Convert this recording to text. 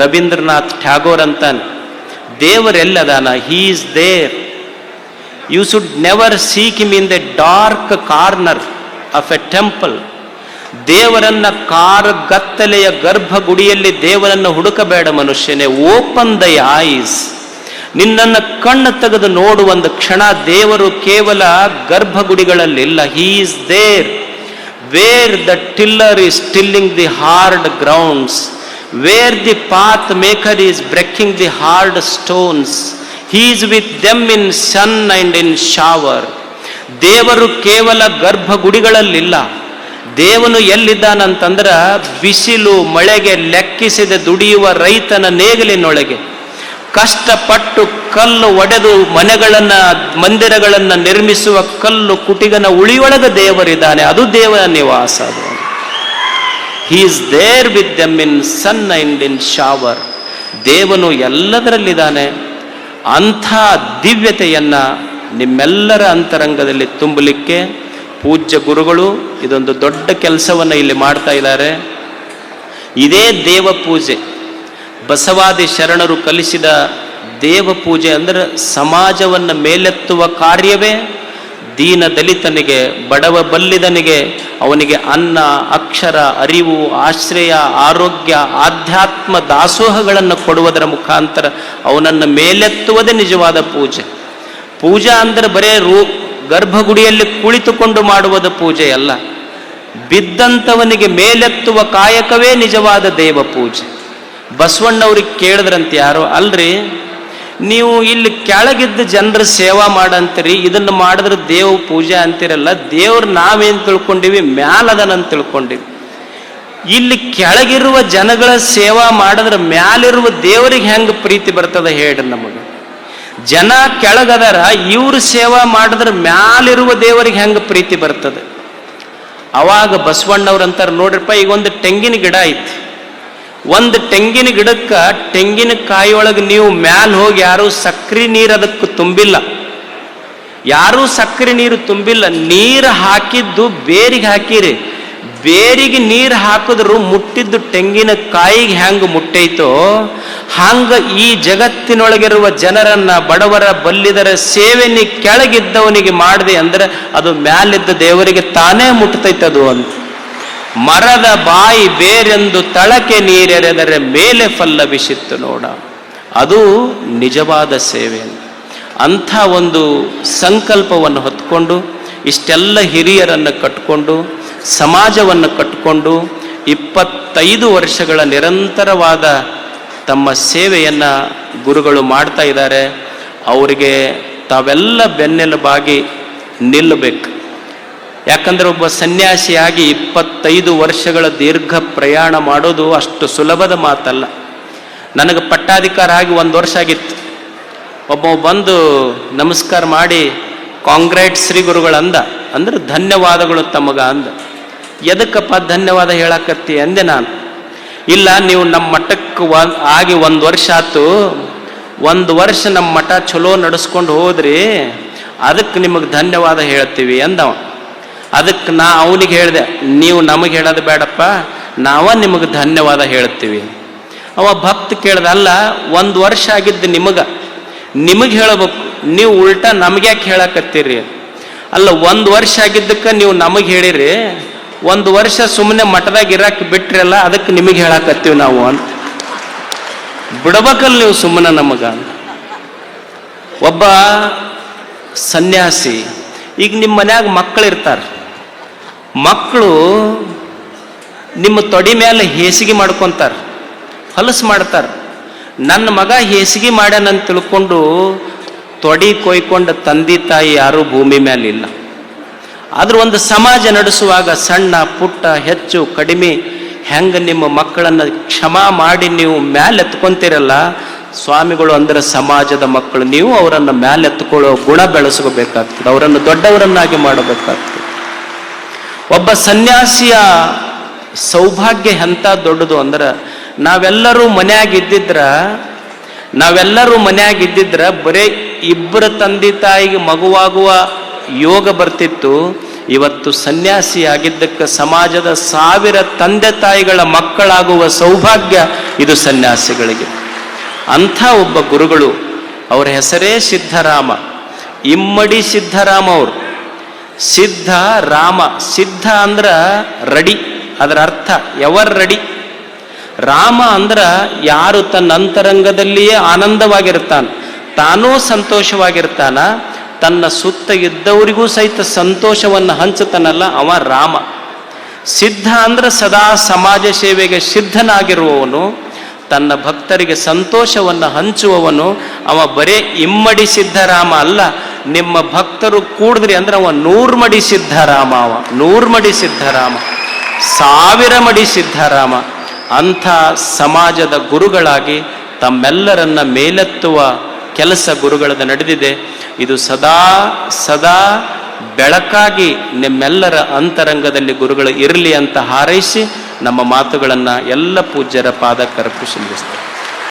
ರವೀಂದ್ರನಾಥ್ ಟ್ಯಾಗೋರ್ ಅಂತಾನೆ. ದೇವರೆಲ್ಲದಾನ he is there you should never seek him in the dark corner of a temple ದೇವರನ್ನ ಕಾರ್ ಗತ್ತಲೆಯ ಗರ್ಭಗುಡಿಯಲ್ಲಿ ದೇವರನ್ನು ಹುಡುಕಬೇಡ ಮನುಷ್ಯನೇ. ಓಪನ್ ದ ಐಸ್ ನಿನ್ನನ್ನು ಕಣ್ಣು ತೆಗೆದು ನೋಡುವ ಒಂದು ಕ್ಷಣ. ದೇವರು ಕೇವಲ ಗರ್ಭಗುಡಿಗಳಲ್ಲಿಲ್ಲ. He is there where the tiller is tilling the hard grounds where the path maker is breaking the hard stones he is with them in sun and in shower. ದೇವರು ಕೇವಲ ಗರ್ಭಗುಡಿಗಳಲ್ಲಿಲ್ಲ. ದೇವನು ಎಲ್ಲಿದ್ದಾನಂತಂದ್ರೆ ಬಿಸಿಲು ಮಳೆಗೆ ಲೆಕ್ಕಿಸದೆ ದುಡಿಯುವ ರೈತನ ನೇಗಲಿನೊಳಗೆ. ಕಷ್ಟಪಟ್ಟು ಕಲ್ಲು ಒಡೆದು ಮನೆಗಳನ್ನ, ಮಂದಿರಗಳನ್ನು ನಿರ್ಮಿಸುವ ಕಲ್ಲು ಕುಟಿಗನ ಉಳಿಯೊಳಗ ದೇವರಿದ್ದಾನೆ. ಅದು ದೇವರ ನಿವಾಸ ಅದು. He is there with them in sun and in shower ದೇವನು ಎಲ್ಲದರಲ್ಲಿದ್ದಾನೆ. ಅಂಥ ದಿವ್ಯತೆಯನ್ನು ನಿಮ್ಮೆಲ್ಲರ ಅಂತರಂಗದಲ್ಲಿ ತುಂಬಲಿಕ್ಕೆ ಪೂಜ್ಯ ಗುರುಗಳು ಇದೊಂದು ದೊಡ್ಡ ಕೆಲಸವನ್ನು ಇಲ್ಲಿ ಮಾಡ್ತಾ ಇದ್ದಾರೆ. ಇದೇ ದೇವ ಪೂಜೆ. ಬಸವಾದಿ ಶರಣರು ಕಲಿಸಿದ ದೇವ ಪೂಜೆ ಅಂದರೆ ಸಮಾಜವನ್ನು ಮೇಲೆತ್ತುವ ಕಾರ್ಯವೇ ದೀನ ದಲಿತನಿಗೆ, ಬಡವ ಬಲ್ಲಿದನಿಗೆ, ಅವನಿಗೆ ಅನ್ನ, ಅಕ್ಷರ, ಅರಿವು, ಆಶ್ರಯ, ಆರೋಗ್ಯ, ಆಧ್ಯಾತ್ಮ ದಾಸೋಹಗಳನ್ನು ಕೊಡುವುದರ ಮುಖಾಂತರ ಅವನನ್ನು ಮೇಲೆತ್ತುವುದೇ ನಿಜವಾದ ಪೂಜೆ. ಪೂಜಾ ಅಂದರೆ ಬರೇ ರೂ, ಗರ್ಭಗುಡಿಯಲ್ಲಿ ಕುಳಿತುಕೊಂಡು ಮಾಡುವುದು ಪೂಜೆ ಅಲ್ಲ. ಬಿದ್ದಂಥವನಿಗೆ ಮೇಲೆತ್ತುವ ಕಾಯಕವೇ ನಿಜವಾದ ದೇವ ಪೂಜೆ. ಬಸವಣ್ಣವ್ರಿಗೆ ಕೇಳಿದ್ರಂತೆ ಯಾರೋ, ಅಲ್ರಿ? ನೀವು ಇಲ್ಲಿ ಕೆಳಗಿದ್ದ ಜನರ ಸೇವಾ ಮಾಡಂತೀರಿ, ಇದನ್ನು ಮಾಡಿದ್ರೆ ದೇವ ಪೂಜೆ ಅಂತಿರಲ್ಲ, ದೇವ್ರು ನಾವೇನು ತಿಳ್ಕೊಂಡಿವಿ ಮ್ಯಾಲದನಂತ ತಿಳ್ಕೊಂಡಿವಿ. ಇಲ್ಲಿ ಕೆಳಗಿರುವ ಜನಗಳ ಸೇವಾ ಮಾಡಿದ್ರೆ ಮ್ಯಾಲಿರುವ ದೇವರಿಗೆ ಹೆಂಗೆ ಪ್ರೀತಿ ಬರ್ತದ ಹೇಳಿ ನಮಗೆ. ಜನ ಕೆಳಗದರ, ಇವ್ರ ಸೇವಾ ಮಾಡಿದ್ರೆ ಮ್ಯಾಲಿರುವ ದೇವರಿಗೆ ಹೆಂಗೆ ಪ್ರೀತಿ ಬರ್ತದೆ. ಅವಾಗ ಬಸವಣ್ಣವ್ರು ಅಂತಾರೆ, ನೋಡ್ರಿಪ್ಪ, ಈಗ ಒಂದು ತೆಂಗಿನ ಗಿಡ ಐತಿ. ಒಂದು ತೆಂಗಿನ ಗಿಡಕ್ಕೆ ತೆಂಗಿನ ಕಾಯಿಯೊಳಗೆ ನೀವು ಮ್ಯಾಲ ಹೋಗಿ ಯಾರೂ ಸಕ್ರೆ ನೀರು ಅದಕ್ಕೆ ತುಂಬಿಲ್ಲ. ಯಾರೂ ಸಕ್ಕರೆ ನೀರು ತುಂಬಿಲ್ಲ. ನೀರು ಹಾಕಿದ್ದು ಬೇರಿಗೆ ಹಾಕಿರಿ. ಬೇರಿಗೆ ನೀರು ಹಾಕಿದ್ರು ಮುಟ್ಟಿದ್ದು ತೆಂಗಿನ ಕಾಯಿಗೆ ಹೆಂಗೆ ಮುಟ್ಟೈತೋ, ಹಂಗೆ ಈ ಜಗತ್ತಿನೊಳಗಿರುವ ಜನರನ್ನ ಬಡವರ ಬಲ್ಲಿದರ ಸೇವೆನಿ ಕೆಳಗಿದ್ದವನಿಗೆ ಮಾಡಿದೆ ಅಂದ್ರೆ ಅದು ಮ್ಯಾಲಿದ್ದ ದೇವರಿಗೆ ತಾನೇ ಮುಟ್ತೈತದು ಅಂತ. ಮರದ ಬಾಯಿ ಬೇರೆಂದು ತಳಕೆ ನೀರೆರೆದರೆ ಮೇಲೆ ಫಲ್ಲವಿಸಿತ್ತು ನೋಡ. ಅದು ನಿಜವಾದ ಸೇವೆ. ಅಂಥ ಒಂದು ಸಂಕಲ್ಪವನ್ನು ಹೊತ್ಕೊಂಡು, ಇಷ್ಟೆಲ್ಲ ಹಿರಿಯರನ್ನು ಕಟ್ಕೊಂಡು, ಸಮಾಜವನ್ನು ಕಟ್ಕೊಂಡು, ಇಪ್ಪತ್ತೈದು ವರ್ಷಗಳ ನಿರಂತರವಾದ ತಮ್ಮ ಸೇವೆಯನ್ನು ಗುರುಗಳು ಮಾಡ್ತಾ ಇದ್ದಾರೆ. ಅವರಿಗೆ ತಾವೆಲ್ಲ ಬೆನ್ನೆಲುಬಾಗಿ ನಿಲ್ಲಬೇಕು. ಯಾಕಂದ್ರೆ ಒಬ್ಬ ಸನ್ಯಾಸಿಯಾಗಿ ಇಪ್ಪತ್ತೈದು ವರ್ಷಗಳ ದೀರ್ಘ ಪ್ರಯಾಣ ಮಾಡೋದು ಅಷ್ಟು ಸುಲಭದ ಮಾತಲ್ಲ. ನನಗೆ ಪಟ್ಟಾಧಿಕಾರ ಆಗಿ ಒಂದು ವರ್ಷ ಆಗಿತ್ತು. ಒಬ್ಬ ಬಂದು ನಮಸ್ಕಾರ ಮಾಡಿ, ಕಾಂಗ್ರೆಟ್ ಶ್ರೀ ಗುರುಗಳಂದ ಅಂದ್ರೆ ಧನ್ಯವಾದಗಳು ತಮಗ ಅಂದ. ಎದಕ್ಕಪ್ಪ ಧನ್ಯವಾದ ಹೇಳಕತ್ತಿ? ಅಂದೆ ನಾನು. ಇಲ್ಲ, ನೀವು ನಮ್ಮ ಮಠಕ್ಕೆ ಆಗಿ ಒಂದು ವರ್ಷ ಆತು ಒಂದು ವರ್ಷ ನಮ್ಮ ಮಠ ಚಲೋ ನಡೆಸ್ಕೊಂಡು ಹೋದ್ರಿ. ಅದಕ್ಕೆ ನಿಮಗೆ ಧನ್ಯವಾದ ಹೇಳ್ತೀವಿ ಅಂದವ. ಅದಕ್ಕೆ ನಾ ಅವನಿಗೆ ಹೇಳಿದೆ, ನೀವು ನಮಗೆ ಹೇಳೋದು ಬೇಡಪ್ಪ, ನಾವ ನಿಮಗೆ ಧನ್ಯವಾದ ಹೇಳ್ತೀವಿ. ಅವ ಭಕ್ತ ಕೇಳ್ದ, ಅಲ್ಲ, ಒಂದು ವರ್ಷ ಆಗಿದ್ದು ನಿಮಗೆ ನಿಮಗೆ ಹೇಳಬೇಕು, ನೀವು ಉಲ್ಟಾ ನಮ್ಗ್ಯಾಕೆ ಹೇಳಕತ್ತೀರಿ? ಅಲ್ಲ, ಒಂದು ವರ್ಷ ಆಗಿದ್ದಕ್ಕೆ ನೀವು ನಮಗೆ ಹೇಳಿರಿ, ಒಂದು ವರ್ಷ ಸುಮ್ಮನೆ ಮಠದಾಗ ಇರಕ್ಕೆ ಬಿಟ್ರಲ್ಲ ಅದಕ್ಕೆ ನಿಮಗೆ ಹೇಳಕತ್ತೀವಿ ನಾವು ಅಂತ. ಬಿಡಬೇಕಲ್ಲ ನೀವು ಸುಮ್ಮನೆ ನಮಗ. ಒಬ್ಬ ಸನ್ಯಾಸಿ, ಈಗ ನಿಮ್ಮ ಮನ್ಯಾಗ ಮಕ್ಕಳು ಇರ್ತಾರೆ ಮಕ್ಕಳು ನಿಮ್ಮ ತೊಡಿ ಮೇಲೆ ಹೇಸಿಗೆ ಮಾಡ್ಕೊಂತಾರೆ, ಹೊಲಸು ಮಾಡ್ತಾರೆ. ನನ್ನ ಮಗ ಹೇಸಿಗೆ ಮಾಡ್ಯಾನಂತ ತಿಳ್ಕೊಂಡು ತೊಡಿ ಕೊಯ್ಕೊಂಡ ತಂದೆ ತಾಯಿ ಯಾರೂ ಭೂಮಿ ಮೇಲೆ ಇಲ್ಲ. ಆದ್ರೆ ಒಂದು ಸಮಾಜ ನಡೆಸುವಾಗ ಸಣ್ಣ, ಪುಟ್ಟ, ಹೆಚ್ಚು, ಕಡಿಮೆ ಹೆಂಗೆ ನಿಮ್ಮ ಮಕ್ಕಳನ್ನು ಕ್ಷಮಾ ಮಾಡಿ ನೀವು ಮ್ಯಾಲೆ ಎತ್ಕೊಂತೀರಲ್ಲ, ಸ್ವಾಮಿಗಳು ಅಂದ್ರೆ ಸಮಾಜದ ಮಕ್ಕಳು, ನೀವು ಅವರನ್ನು ಮ್ಯಾಲೆ ಎತ್ಕೊಳ್ಳೋ ಗುಣ ಬೆಳೆಸ್ಕೋಬೇಕಾಗ್ತದೆ, ಅವರನ್ನು ದೊಡ್ಡವರನ್ನಾಗಿ ಮಾಡಬೇಕಾಗ್ತದೆ. ಒಬ್ಬ ಸನ್ಯಾಸಿಯ ಸೌಭಾಗ್ಯ ಎಂಥ ದೊಡ್ಡದು ಅಂದ್ರೆ ನಾವೆಲ್ಲರೂ ಮನ್ಯಾಗ ಇದ್ದಿದ್ರ ನಾವೆಲ್ಲರೂ ಮನ್ಯಾಗ ಇದ್ದಿದ್ರ ಬರೇ ಇಬ್ಬರ ತಂದೆ ತಾಯಿಗೆ ಮಗುವಾಗುವ ಯೋಗ ಬರ್ತಿತ್ತು. ಇವತ್ತು ಸನ್ಯಾಸಿಯಾಗಿದ್ದಕ್ಕೆ ಸಮಾಜದ ಸಾವಿರ ತಂದೆ ತಾಯಿಗಳ ಮಕ್ಕಳಾಗುವ ಸೌಭಾಗ್ಯ ಇದು ಸನ್ಯಾಸಿಗಳಿಗೆ. ಅಂಥ ಒಬ್ಬ ಗುರುಗಳು, ಅವರ ಹೆಸರೇ ಸಿದ್ಧರಾಮ. ಇಮ್ಮಡಿ ಸಿದ್ಧರಾಮ ಅವರು. ಸಿದ್ಧ ರಾಮ. ಸಿದ್ಧ ಅಂದ್ರ ರೆಡಿ. ಅದರ ಅರ್ಥ ಎವರ್ ರೆಡಿ. ರಾಮ ಅಂದ್ರ ಯಾರು ತನ್ನ ಅಂತರಂಗದಲ್ಲಿಯೇ ಆನಂದವಾಗಿರ್ತಾನ. ತಾನೂ ಸಂತೋಷವಾಗಿರ್ತಾನ. ತನ್ನ ಸುತ್ತ ಇದ್ದವರಿಗೂ ಸಹಿತ ಸಂತೋಷವನ್ನು ಹಂಚುತ್ತಾನಲ್ಲ ಅವ ರಾಮ. ಸಿದ್ಧ ಅಂದ್ರೆ ಸದಾ ಸಮಾಜ ಸೇವೆಗೆ ಸಿದ್ಧನಾಗಿರುವವನು. ತನ್ನ ಭಕ್ತರಿಗೆ ಸಂತೋಷವನ್ನು ಹಂಚುವವನು. ಅವ ಬರೇ ಇಮ್ಮಡಿ ಸಿದ್ಧರಾಮ ಅಲ್ಲ. ನಿಮ್ಮ ಭಕ್ತರು ಕೂಡಿದ್ರಿ ಅಂದ್ರೆ ಅವ ನೂರ್ಮಡಿ ಸಿದ್ಧರಾಮ ಅವ. ನೂರ್ಮಡಿ ಸಿದ್ಧರಾಮ. ಸಾವಿರ ಮಡಿ ಸಿದ್ಧರಾಮ. ಅಂಥ ಸಮಾಜದ ಗುರುಗಳಾಗಿ ತಮ್ಮೆಲ್ಲರನ್ನ ಮೇಲೆತ್ತುವ ಕೆಲಸ ಗುರುಗಳದ ನಡೆದಿದೆ. ಇದು ಸದಾ ಸದಾ ಬೆಳಕಾಗಿ ನಿಮ್ಮೆಲ್ಲರ ಅಂತರಂಗದಲ್ಲಿ ಗುರುಗಳು ಇರಲಿ ಅಂತ ಹಾರೈಸಿ ನಮ್ಮ ಮಾತುಗಳನ್ನು ಎಲ್ಲ ಪೂಜ್ಯರ ಪಾದಕ್ಕರ್ಪಿಸಿ ನಿಲ್ಲಿಸ್ತೇವೆ